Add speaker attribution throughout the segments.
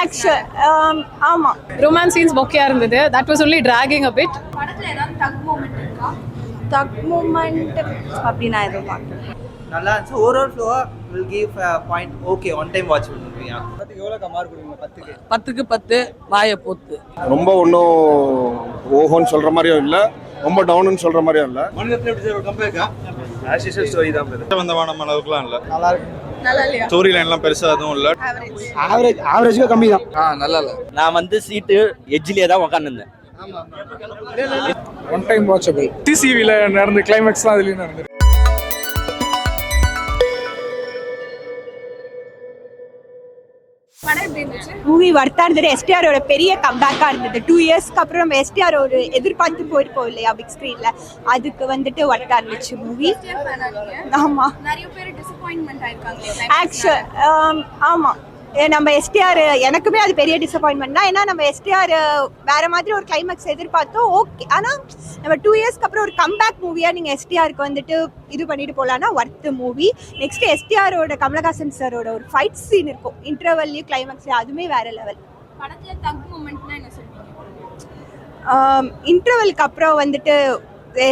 Speaker 1: Actual ஆமாம்
Speaker 2: romance scenes பொக்கையாக இருந்தது. That was only dragging a bit
Speaker 3: படத்துல ஏதாவது டக் மூமெண்ட் இருக்கா?
Speaker 1: தக் மூமெண்ட் அப்படி நான் எதுவும் பார்க்கல
Speaker 4: நல்லா இருந்துச்சு. Overall ஃப்ளோவா will give point okay one time watch மூவியா
Speaker 5: பத்துக்கு. பத்து வாயை போத்து.
Speaker 6: ரொம்ப ஒன்றும் ஓஹோன்னு சொல்கிற மாதிரியும் இல்லை. ரொம்ப டவுனுன்னு சொல்கிற மாதிரியும் இல்லை.
Speaker 7: ஆஸ் யூஷுவல் ஸ்டோரி தான் வந்தமான அளவுக்குலாம் இல்ல.
Speaker 3: நல்லா இல்லையா
Speaker 7: ஸ்டோரி லைன்லாம் பெருசா எதுவும் இல்ல.
Speaker 6: ஆவரேஜ் ஆவரேஜுக்கு கம்மி தான்.
Speaker 5: ஆ நல்லா இல்லை
Speaker 8: நான் வந்து சீட்டு எட்ஜ்லேயே தான் உட்காந்துருந்தேன்
Speaker 6: ஒன் டைம் வாட்சபிள்
Speaker 9: சிசிவியில் நடந்த கிளைமேக்ஸ்லாம் அதுலேயும் நடந்தது
Speaker 1: மூவி வர்த்தா இருந்தது. எஸ்டிஆரோட பெரிய கம்பேக்காக இருந்தது. டூ இயர்ஸ்க்கு அப்புறம் நம்ம எஸ்டிஆர் ஒரு எதிர்பார்த்து போயிருப்போம் இல்லையா பிக் ஸ்க்ரீனில் அதுக்கு வந்துட்டு வர்த்தா இருந்துச்சு மூவி ஆமாம் ஆமாம் நம்ம எஸ்டிஆர் எனக்குமே அது பெரிய டிசப்பாயின்மெண்ட் தான். ஏன்னா நம்ம எஸ்டிஆர் வேற மாதிரி ஒரு கிளைமேக்ஸ் எதிர்பார்த்தோம். ஓகே ஆனால் நம்ம டூ இயர்ஸ்க்கு அப்புறம் ஒரு கம்பேக் மூவியாக நீங்கள் எஸ்டிஆருக்கு வந்துட்டு இது பண்ணிட்டு போகலான்னா ஒர்த்து மூவி நெக்ஸ்ட் எஸ்டிஆரோட கமலஹாசன் சாரோட ஒரு ஃபைட் சீன் இருக்கும். இன்டர்வல்லையும் கிளைமேக்ஸ்லையும் அதுவுமே வேற லெவல்
Speaker 3: படத்துல டக் மூமெண்ட்னா என்ன சொல்றீங்க?
Speaker 1: இன்டர்வலுக்கு அப்புறம் வந்துட்டு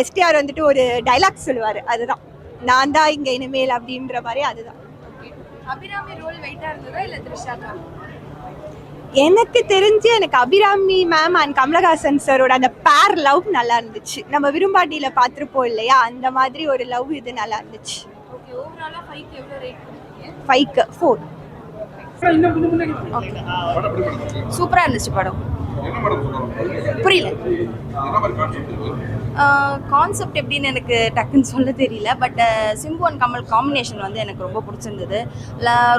Speaker 1: எஸ்டிஆர் வந்துட்டு ஒரு டைலாக் சொல்லுவார். அதுதான். நான் தான் இங்கே இனிமேல் அப்படின்ற மாதிரி அதுதான்.
Speaker 3: அபிராமி ரோல் வெயிட்டா இருந்ததா இல்ல த்ரிஷாக்கா?
Speaker 1: எனக்கு தெரிஞ்சு எனக்கு அபிராமி மேம் அண்ட் கமலஹாசன் சாரோட அந்த பேர் லவ் நல்லா இருந்துச்சு. நம்ம விரும்பாட்டியில பார்த்துருப்போம் இல்லையா? அந்த மாதிரி ஒரு லவ் இது நல்லா இருந்துச்சு.
Speaker 3: ஃபைவ்க்கு
Speaker 1: ஃபோர்
Speaker 10: சூப்பராக இருந்துச்சு படம். புரியல. கான்செப்ட் எப்படின்னு எனக்கு டக்குன்னு சொல்ல தெரியல but Simbu and Kamal combination வந்து எனக்கு ரொம்ப பிடிச்சிருந்தது.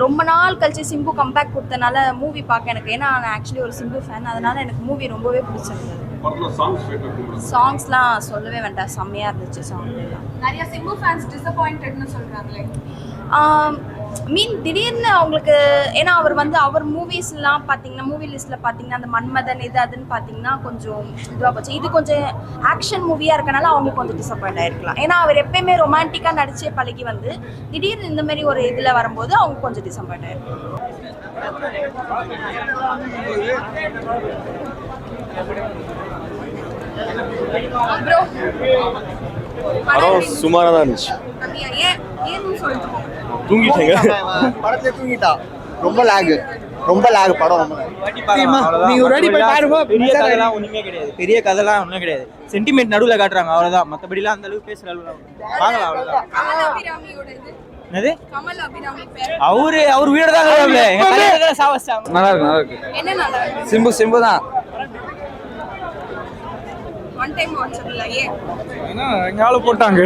Speaker 10: ரொம்ப நாள் கழிச்சு சிம்பு கம்பேக் கொடுத்தனால மூவி பார்க்க எனக்கு ஏன்னா நான் ஆக்சுவலி ஒரு சிம்பு ஃபேன் அதனால எனக்கு மூவி ரொம்பவே பிடிச்சிருந்தது. சாங்ஸ்லாம் சொல்லவே வேண்டாம் செம்மையாக இருந்துச்சு சாங் எல்லாம்.
Speaker 3: நிறைய சிம்பு ஃபேன்ஸ் டிசப்பாயிண்டட்னு சொல்றாங்களே.
Speaker 10: மீன் திடீர்னு அவங்களுக்கு ஏன்னா அவர் வந்து அவர் மூவிஸ்லாம் பார்த்தீங்கன்னா மூவி லிஸ்ட்டில் பார்த்தீங்கன்னா அந்த மன்மதன் இது அதுன்னு பார்த்தீங்கன்னா கொஞ்சம் இதுவாக போச்சு. இது கொஞ்சம் ஆக்ஷன் மூவியாக இருக்கனால அவங்களுக்கு கொஞ்சம் டிசப்பாயிண்ட் ஆயிருக்கலாம். ஏன்னா அவர் எப்பயுமே ரொமான்டிக்காக நடிச்சே பழகி வந்து திடீர்னு இந்த மாதிரி ஒரு இதில் வரும்போது அவங்க கொஞ்சம் டிசப்பாயிண்ட் ஆயிருக்கும்
Speaker 6: சுமாராக தான் இருந்துச்சு.
Speaker 3: ஏன் ஏன்னு சொல்லிட்டு
Speaker 6: தூங்கிட்டேங்க?
Speaker 4: படத்துல தூங்கிட்டா. ரொம்ப லேக் ரொம்ப லேக் படம் ரொம்ப
Speaker 5: நீ ஒரு வாட்டி போய் பாருங்க
Speaker 4: பெரிய கதைலாம் ஒண்ணுமே கிடையாது. பெரிய கதைலாம் ஒண்ணும் கிடையாது. சென்டிமெண்ட் நடுவுல காட்டுறாங்க அவ்வளவுதான். மத்தபடிலாம் அந்த அளவுக்கு பேசுற அளவுல வாங்கலாம் அவ்வளவுதான். என்னது?
Speaker 3: கமல் அபிராமி பேர்.
Speaker 4: அவரு அவர் வீடு தான்
Speaker 5: நல்லா இருக்கு நல்லா இருக்கு.
Speaker 3: என்ன நல்லா இருக்கு?
Speaker 5: சிம்பு சிம்பு தான்.
Speaker 3: ஒன் டைம் வாட்சப்ல ஏன்?
Speaker 9: ஏன்னா ஆளு போட்டாங்க.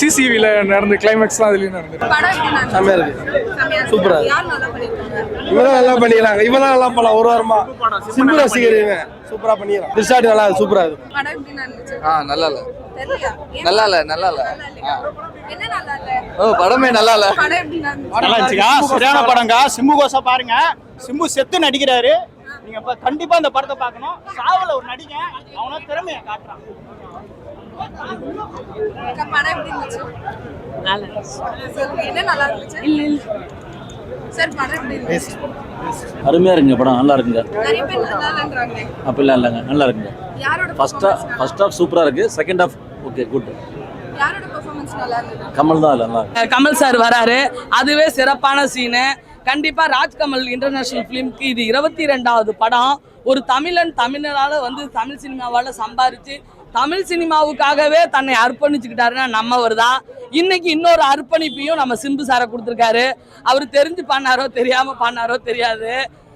Speaker 9: சிசிவியில் நடந்த கிளைமேக்ஸ்லாம் அதுலேயும் நடந்தது.
Speaker 6: செம்மையா இருக்கு. சூப்பரா.
Speaker 3: யார் நல்லா பண்ணிருக்காங்க?
Speaker 6: இவன் நல்லா பண்ணிக்கிறாங்க. இவன் நல்லா பண்ணலாம். ஒரு வாரமா. சிம்பு ரசிகர் இவன் சூப்பரா பண்ணிக்கிறான். திருச்சாட்டி நல்லா சூப்பரா இருக்கு.
Speaker 5: ஆ நல்லா இல்லை நல்லா இல்லை நல்லா இல்லை ஓ படமே நல்லா இல்லை
Speaker 4: நல்லா இருந்துச்சுக்கா. சரியான படம்க்கா. சிம்பு கோசா பாருங்க. சிம்பு செத்து நடிக்கிறாரு. நீங்க இப்ப கண்டிப்பா இந்த படத்தை பார்க்கணும். சாவல ஒரு நடிகன் அவன திறமைய காட்டுறான்.
Speaker 3: படம் எப்படி இருந்துச்சு? என்ன நல்லா இருந்துச்சு? சார் படம் எப்படி இருந்துச்சு?
Speaker 8: அருமையா இருக்குங்க படம். நல்லா இருக்குங்க. அப்படிலாம் இல்லைங்க நல்லா இருக்குங்க.
Speaker 3: யாரோட
Speaker 8: ஃபர்ஸ்ட்
Speaker 3: performance
Speaker 8: ஃபர்ஸ்ட் ஹாஃப் சூப்பரா இருக்கு செகண்ட் ஹாஃப் ஓகே குட்
Speaker 3: யாரோட பெர்ஃபார்மன்ஸ் நல்லா இருந்தது?
Speaker 8: கமல் தான் நல்லா
Speaker 5: கமல் சார் வராரு. அதுவே சிறப்பான சீனு கண்டிப்பாக ராஜ்கமல் இன்டர்நேஷனல் ஃபிலிம்க்கு இது இருபத்தி ரெண்டாவது படம். ஒரு தமிழன் தமிழரால் வந்து தமிழ் சினிமாவால் சம்பாரிச்சு தமிழ் சினிமாவுக்காகவே தன்னை அர்ப்பணிச்சுக்கிட்டாருன்னா நம்மவர் தான். இன்னைக்கு இன்னொரு அர்ப்பணிப்பையும் நம்ம சிம்பு சாரை கொடுத்துருக்காரு. அவர் தெரிஞ்சு பண்ணாரோ தெரியாமல் பண்ணாரோ தெரியாது.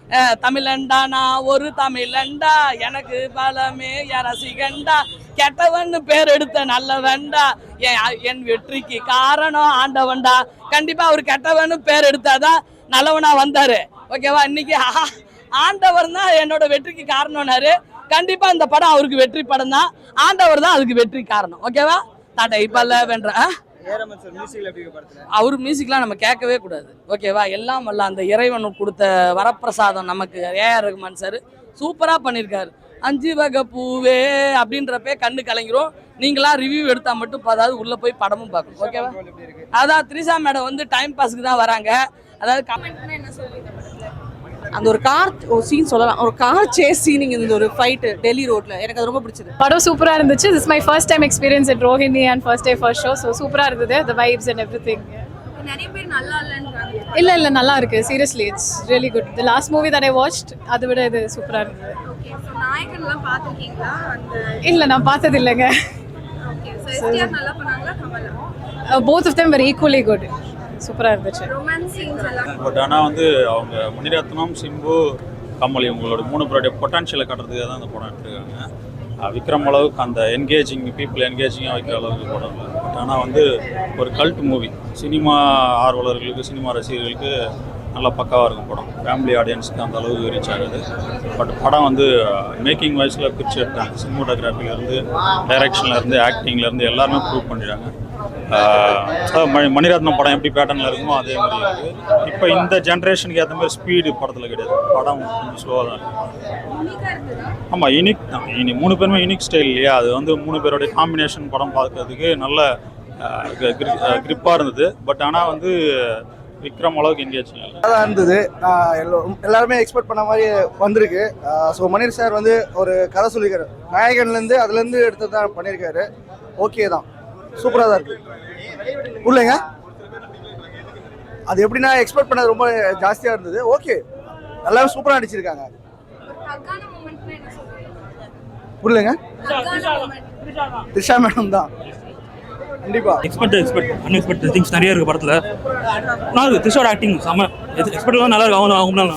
Speaker 5: தமிழண்டா தமிழன்டா நான் ஒரு தமிழன்டா எனக்கு பலமே என் ரசிகண்டா கெட்டவன்னு பேர் எடுத்த நல்லவன்டா என் என் வெற்றிக்கு காரணம் ஆண்டவன்டா. கண்டிப்பாக அவர் கெட்டவன்னு பேர் எடுத்தாதான் நல்லவனா வந்தாரு. ஓகேவா? இன்னைக்கு ஆண்டவர் தான் என்னோட வெற்றிக்கு காரணம்னாரு. கண்டிப்பா இந்த படம் அவருக்கு வெற்றி படம் தான். ஆண்டவர் தான் அதுக்கு வெற்றி காரணம். ஓகேவா? டாட்டா இப்ப வென்ற அவர் மியூசிக்லாம் நம்ம கேட்கவே கூடாது. ஓகேவா? எல்லாம் வல்ல அந்த இறைவன் கொடுத்த வரப்பிரசாதம் நமக்கு ஏஆர் ரகுமான் சார் சூப்பராக பண்ணியிருக்காரு அஞ்சு வகை பூவே அப்படின்றப்பே கண்ணு கலங்கிரும். நீங்களா ரிவ்யூ எடுத்தால் மட்டும் அதாவது உள்ளே போய் படமும் பார்க்கணும். ஓகேவா? அதான் த்ரிஷா மேடம் வந்து டைம் பாஸ்க்கு தான் வராங்க. அதாவது
Speaker 11: அந்த ஒரு கார் ஒரு சீன் சொல்லலாம். ஒரு கார் சேஸ் சீனிங் இந்த ஒரு ஃபைட் டெல்லி ரோட்ல எனக்கு அது ரொம்ப பிடிச்சது.
Speaker 2: படம் சூப்பராக இருந்துச்சு. This my first time experience it Rohini and first day first show so சூப்பராக இருந்தது. The vibes and everything
Speaker 3: நிறைய பேர் நல்லா இல்லைன்றாங்க
Speaker 2: இல்லை இல்லை நல்லா இருக்கு. Seriously it's really good the last movie that I watched அதை விட இது சூப்பராக இருந்தது.
Speaker 3: ஓகே ஸோ நாயகன்லாம் பார்த்துருக்கீங்களா? அந்த
Speaker 2: இல்லை நான் பார்த்தது இல்லைங்க both of them very equally good சூப்பராக இருந்துச்சு.
Speaker 7: பட் ஆனால் வந்து அவங்க முனிரத்னம் சிம்பு கமலி உங்களோட மூணு பேருடைய பொட்டான்ஷியலை காட்டுறதுக்காக தான் அந்த படம் எடுத்துருக்காங்க. விக்ரம் அளவுக்கு அந்த என்கேஜிங் பீப்புள் என்கேஜிங்காக வைக்கிற அளவுக்கு படம் இல்லை பட் ஆனால் வந்து ஒரு கல்ட் மூவி சினிமா ஆர்வலர்களுக்கு சினிமா ரசிகர்களுக்கு நல்லா பக்காவாக இருக்கும் படம். ஃபேமிலி ஆடியன்ஸுக்கு அந்த அளவுக்கு ரீச் ஆகுது. பட் படம் வந்து மேக்கிங் வைஸில் பிரிச்சு எடுத்தாங்க. சினிமோட்டோகிராஃபிலேருந்து டைரக்ஷன்லேருந்து ஆக்டிங்லேருந்து எல்லாருமே ப்ரூவ் பண்ணிடுறாங்க மணி மணிரத்னம் படம் எப்படி பேட்டர்னில் இருக்குமோ அதே மாதிரி இருக்குது இப்போ இந்த ஜென்ரேஷனுக்கு ஏற்ற மாதிரி ஸ்பீடு படத்தில் கிடையாது. படம் கொஞ்சம் ஸ்லோவாக தான் இருக்குது ஆமாம் யூனிக் தான். இனி மூணு பேருமே யூனிக் ஸ்டைல் இல்லையா? அது வந்து மூணு பேருடைய காம்பினேஷன் படம் பார்க்கறதுக்கு நல்ல கிரிப்பாக இருந்தது. பட் ஆனால் வந்து விக்ரம் அளவுக்கு எங்கேயாச்சும் இல்லை.
Speaker 1: தான் இருந்தது. எல்லாருமே எக்ஸ்பெக்ட் பண்ண மாதிரி வந்திருக்கு. ஸோ மணிர் சார் வந்து ஒரு கதை சொல்லியிருக்காரு. நாயகன்லேருந்து அதுலேருந்து எடுத்து தான் பண்ணியிருக்காரு. ஓகே தான். சூப்பராக தான் இருக்கு. இல்லைங்க அது எப்படின்னா எக்ஸ்பெக்ட் பண்ணது ரொம்ப ஜாஸ்தியாக இருந்தது. ஓகே எல்லாமே சூப்பராக நடிச்சிருக்காங்க. புரியலங்க. த்ரிஷா மேடம் தான். கண்டிப்பா.
Speaker 12: எக்ஸ்பெக்ட் எக்ஸ்பெக்ட் அன்எக்ஸ்பெக்ட் திங்ஸ் நிறைய இருக்கு படத்துல. நல்லா இருக்கு த்ரிஷோட ஆக்டிங் செம்ம எக்ஸ்பெக்ட் நல்லா இருக்கு அவங்க அவங்க